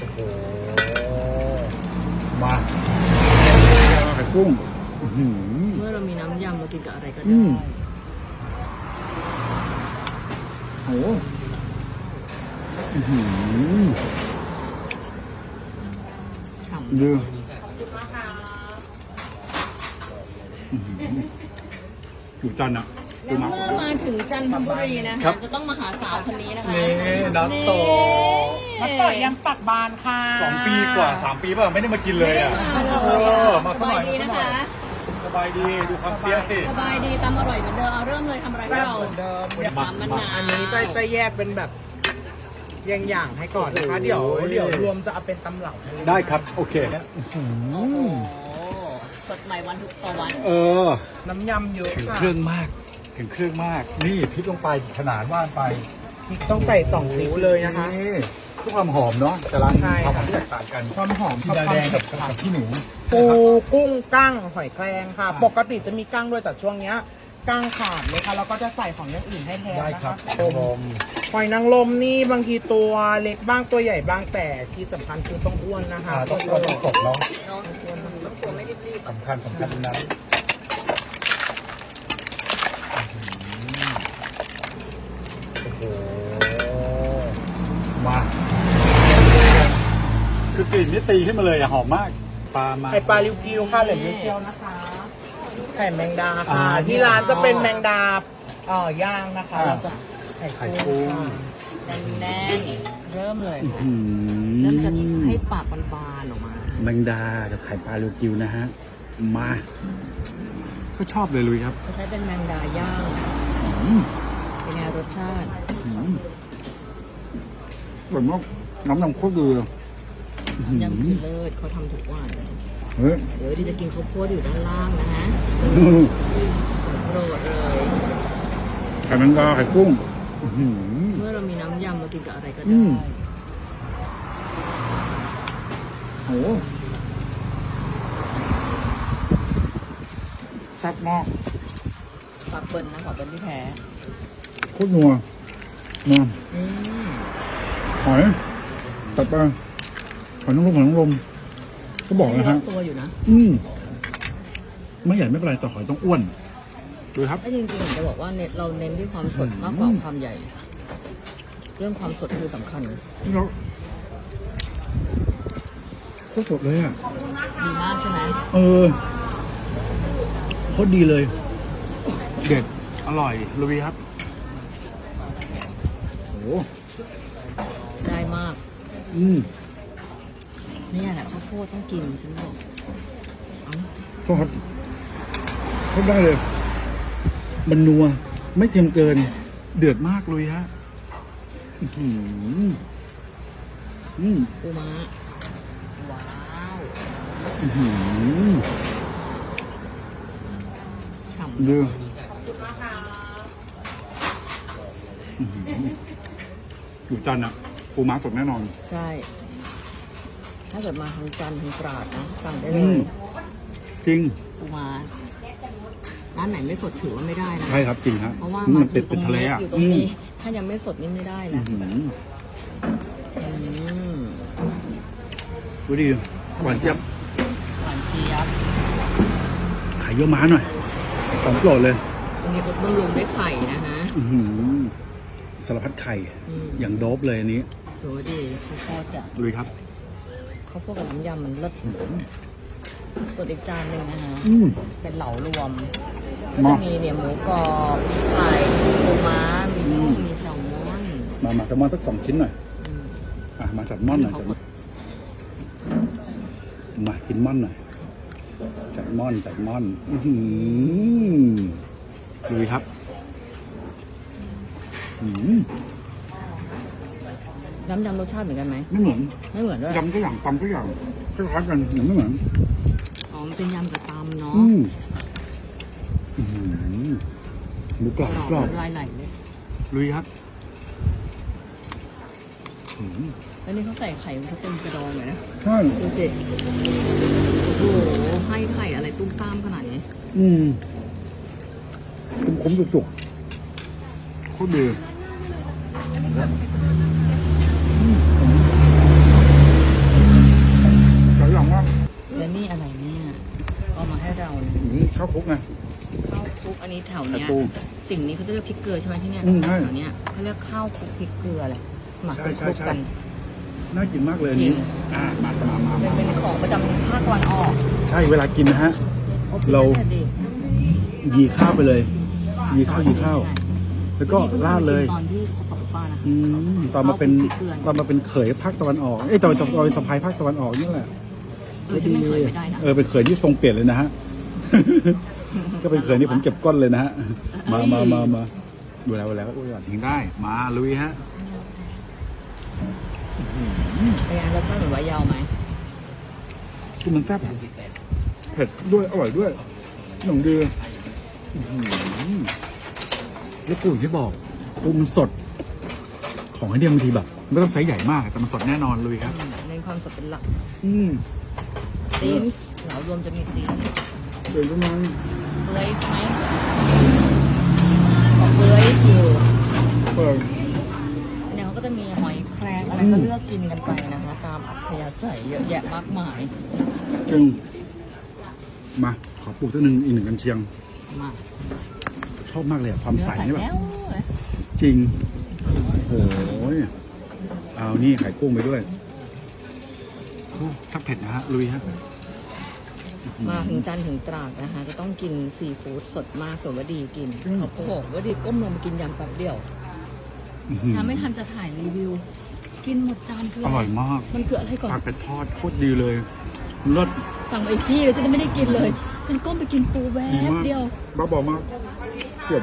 โอ้โห มาไข่กุ้งอื้อหือ เมื่อเรามีน้ำยำเรากินกับอะไรก็อืได้ม โอ้โหอื้อหือฉ่ำดูอยู่จันทร์อะ ดูและมาเมื่อมาถึงจันทบุรีนะครัคะบ จะต้องมาหาสาวคนนี้นะคะนี่นัตโตมาต่อยยังปักบานค่ะสองปีกว่าสามปีป่ะไม่ได้มากินเลยอะเออมาสสักหบาน่อยยดีมานะสักหน่อยคะสบายดีดูความเฟี้ยวสิ สบายดีตามอร่อยเหมือนเดิมเอาเริ่มเลยทำอะไรให้แซ่บเราเหมือนเดิมตามมะนาวอันนี้จะจะแยกเป็นแบบอย่างๆให้ก่อนนะคะ เดี๋ยวเดี๋ยวรวมจะเอาเป็นตำเหล่าให้ได้ครับโอเคโอ้โหสดใหม่วันทุกต่อวัน เออน้ำยำเยอะถึงค่ะเครื่องมาก ถึงเครื่องมาก นี่พริกลงไปขนาดว่านไปพริกต้องใส่สองพริกเลยนะคะ นี่เพื่อความหอมเนาะแต่ละใช่ความค่ะที่แตกต่างกันความหอมที่กับดาควาแดมงเผ็กับดค่ะกับพี่หนูปูกุ้งกั้งหอยแครงค่ะ ปกติจะมีกั้งด้วยแต่ช่วงเนี้ยกั้งขาดเลยค่ะแล้วก็จะใส่ของอย่างอื่นให้แทนได้นะครัคะบผมหอยนางรมนี่บางทีตัวเล็กบ้างตัวใหญ่บ้างแต่ที่สำคัญคือต้องอ้วนนะคะอ่าต้องเราต้องสดเนาะเนาะต้องตัวไม่รีบๆอะสำคัญสำคัญนะโอ้โหมา คือกลิ่นนี่ตีขึ้นมาเลยอะหอมมากปลามา ไข่ปลาลิวกิวค่ะเหลือเดียวนะคะไข่แมงดาอ่าค่ะที่ร้านจะเป็นแมงดาเอ่อย่างนะคะอ่า แล้วก็ไข่ไข่กุ้กุ้งงค่ะแน่นๆเริ่มเลยค่ะอืเริ่มจะให้ปากบานๆออกมาแมงดากับไข่ปลาลูกิวนะฮะ มาก็ชอบเลยลุยครับเขาใช้เป็นแมงดาย่างนะอืมเป็นไงรสชาติ อืมแบบว่าน้ำยำโคตรดีเลยอื้อหือ ยำคือเลิศเขาทำทุกวันเฮ้ยเดี๋ยวดีจะกินข้าวโพดอยู่ด้านล่างนะฮะอืมโปรดเลยไข่แมงดาไข่กุ้งอื้อหือเมื่อเรามีน้ำยำเรากินกับอะไรก็อืได้มโหแซ่บมากปากเปิ้ลนะขอเป็นที่แท้โคตรนัวมาอืมหอยตัดไป หอยนางรมหอยนางรมก็บอกนะฮะตัวอยู่นะอืมไม่ใหญ่ไม่เป็นไรแต่หอยต้องอ้วนดูครับถ้าจริงๆผมจะบอกว่าเน็ตเราเน้นที่ความสดมากกว่าความใหญ่ เรื่องความสดคือสำคัญนี่เราโคตรสดเลยอะดีมากใช่ไหมเออโคตรดีเลย เด็ดอร่อยลุยครับโอ้ได้มาก อืม นี่แหละข้าวโพดต้องกินฉันบอกเอ้าทอดทอดได้เลย มันนัว ไม่เค็มเกิน เดือดมากเลยฮะอื้อหืออืมปูม้าว้าวอื้อหือฉ่ำดูอื้อหืออยู่จันทร์อะปูม้าสดแน่นอน ใช่ ถ้าเกิดมาทางจันทร์ทางตราดนะสั่งได้เลอืยมจริง ปูม้าร้านไหนไม่สดถือว่าไม่ได้นะ ใช่ครับจริงฮะเพราะว่ามัมันนเป็นเป็นทะเลอะอยู่ตรงนี้ ถ้ายังไม่สดนี่ไม่ได้อืนะมอื้อหืออืมดูดิหวานเจี๊ยบหวานเจี๊ยบไข่เยี่ยวม้าหน่อยของโปรดเลยตรงนี้ก็บำรุงด้วยไข่นะฮะ อื้อหือสารพัดไข่ อืมอย่างโดบเลยอันนี้โหดีข้าวโพดจะลุยครับ ข้าวโพดกับน้ำยำมันเลิศส่วนอีกจานหนึ่งนะฮะอืม เป็นเหลารวมก็มาจะมีเนี่ยหมูกรอบมีไข่มีปูม้ามีกุ้งมีแซลมอนมามาแซลมอนสักสองชิ้นหน่อย อืมอะ มาจัดม่อนหน่อยเขาจัดกดมากินม่อนหน่อย จัดม่อนจัดม่อน อื้อหือลุยครับ อืม น้ำยำรสชาติเหมือนกันไหมไม่เหมือนไม่เหมือนด้วยยำก็อย่างตำก็อย่างคล้ายๆกันอย่างไม่เหมือนอ๋อมันเป็นยำกับตำเนาะอืมอื้อหือหมูกรอบหมูกรอบลายไหลเลยลุยครับอืมแล้วนี่เขาใส่ไข่เขาเต็มกระดองเลยนะใช่ดูสิโอ้โหให้ไข่อะไรตุ้มตามขนาดนี้ อืมคุ้มคุ้มๆจุกๆโคตรดีอืม สิ่งนี้เขาจะเรียกพริกเกลือใช่ไหมที่เนี่ยอืมใช่ แถวเนี้ยเขาเรียกข้าวคลุกพริกเกลือเลยหมักใช่คลุกใช่ๆกัน น่ากินมากเลยอันนี้จริง อ่ามามามาเป็นมาเป็นของประจำภาคตะวันออกใช่เวลากินนะฮะ โอ้กินเรา ได้แต่เด็กยีข้าวไปเลย ยีข้าวยีข้าว แล้วก็ราดเลย ตอนที่สปอร์ตป้านะอืมตอนมาเป็นข้าวคลุกพริกเกลือ ตอนมาเป็นเขยภาคตะวันออกเอ้ยตอนตอนตอนเป็นสะพายภาคตะวันออกนี่แหละ เออฉันไม่เคยไปได้นะ เออเป็นเขยที่ทรงเปลี่ยนเลยนะฮะ ก็เป็นเขยที่ผมเจ็บก้นเลยนะฮะ มามามามาดูแล้วดูแล้วอุ้ยทิ้งได้ มาลุยฮะเป็นไงรสชาติเหมือนวายาวไหมคือมันแซ่บอะเผ็ดด้วยอร่อยด้วยหนุ่มดีอื้อหือแล้วปูอย่างที่บอกปูมันสด ของไอเดียบางทีแบบไม่ต้องไซส์ใหญ่มากแต่มันสดแน่นอนลุยครับอืมเน้นความสดเป็นหลักอืมตีนเหลารวมจะมีตีน เดี๋ยวประมาณ เลยใช่ไหมบอกเกลยคิวเปิดอันนี้เขาก็จะมีหอยแครงอะไรก็เลือกกินกันไปนะคะ ตามอัธยาศัยเยอะแยะมากมาย จึงมา ขอปลูกสักหนึ่งอีกหนึ่งกันเชียง มาชอบมากเลยอะความใสนี่แบบจริง โอ้โหเอานี่ไข่กุ้งไปด้วยโอ้ถ้าเผ็ดนะฮะลุยฮะ มาถึงจันทร์ถึงตราดนะคะ จะต้องกินซีฟู้ดสดมากส่วนวดีกินเขาบอกว่าดีก้มลงมากินยำแป๊บเดียวอื้อหือถ้าไม่ทันจะถ่ายรีวิว กินหมดจานคือออะไรร่อยมาก มันคืออะไรก่อนผักเป็ดทอดโคตรดีเลยรสสั่งมาอีกที่เลยฉันจะไม่ได้กินเลย ฉันก้มไปกินปูแวดีบมากเดียวบ้าบอมากเกือบ